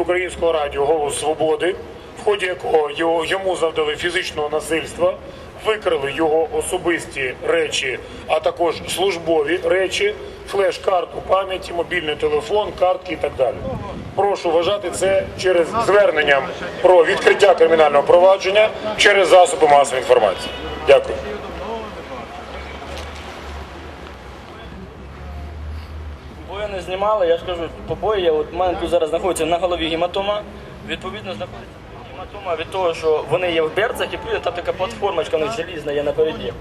українського радіо Голос Свободи, в ході якого йому завдали фізичного насильства, викрали його особисті речі, а також службові речі, флеш-карту пам'яті, мобільний телефон, картки і так далі. Прошу вважати це через зверненням про відкриття кримінального провадження через засоби масової інформації. Дякую. Бої не знімали, я ж кажу, побої, от, у мене тут зараз знаходиться на голові гематома. Відповідно, знаходиться гематома від того, що вони є в берцах і плюс там така платформочка у них залізна є напереді.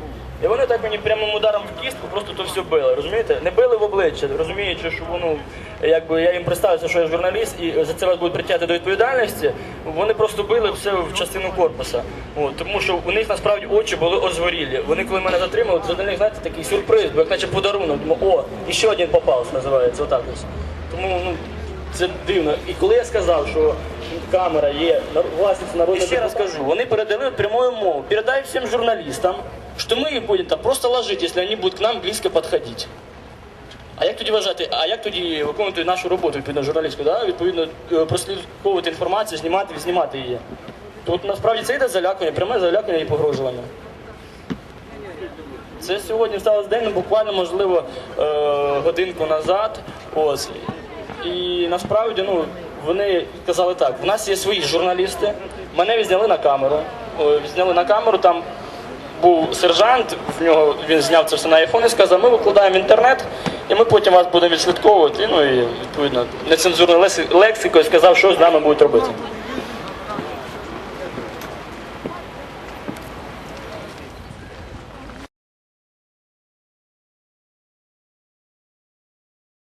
І вони так мені прямим ударом в кістку просто то все били, розумієте? Не били в обличчя, розуміючи, що воно, якби я їм представився, що я журналіст і за це вас будуть притягти до відповідальності, вони просто били все в частину корпуса. От, тому що у них насправді очі були озгорілі. Вони коли мене затримали, це для них, знаєте, такий сюрприз, бо як наче подарунок. Думаю, о, і ще один попався, називається, отак ось. Тому ну, це дивно. І коли я сказав, що камера є власність народного ще раз кажу, вони передали прямую мову. Передай всім журналістам, що ми їх будемо там просто ложити, якщо вони будуть к нам близько підходити. А як тоді вважати, а як тоді виконувати нашу роботу відповідно журналістську, да? відповідно е, прослідковувати інформацію, знімати, знімати її? Тут насправді це йде залякування, пряме залякування і погрожування. Це сьогодні сталося день, ну, буквально, можливо, е, годинку назад. Ось. І насправді, ну, вони казали так: в нас є свої журналісти, мене відзняли на камеру. О, Відзняли на камеру, там був сержант, в нього він зняв це все на айфон і сказав, ми викладаємо інтернет, і ми потім вас будемо відслідковувати. Ну і відповідно нецензурною лексикою сказав, що з нами будуть робити.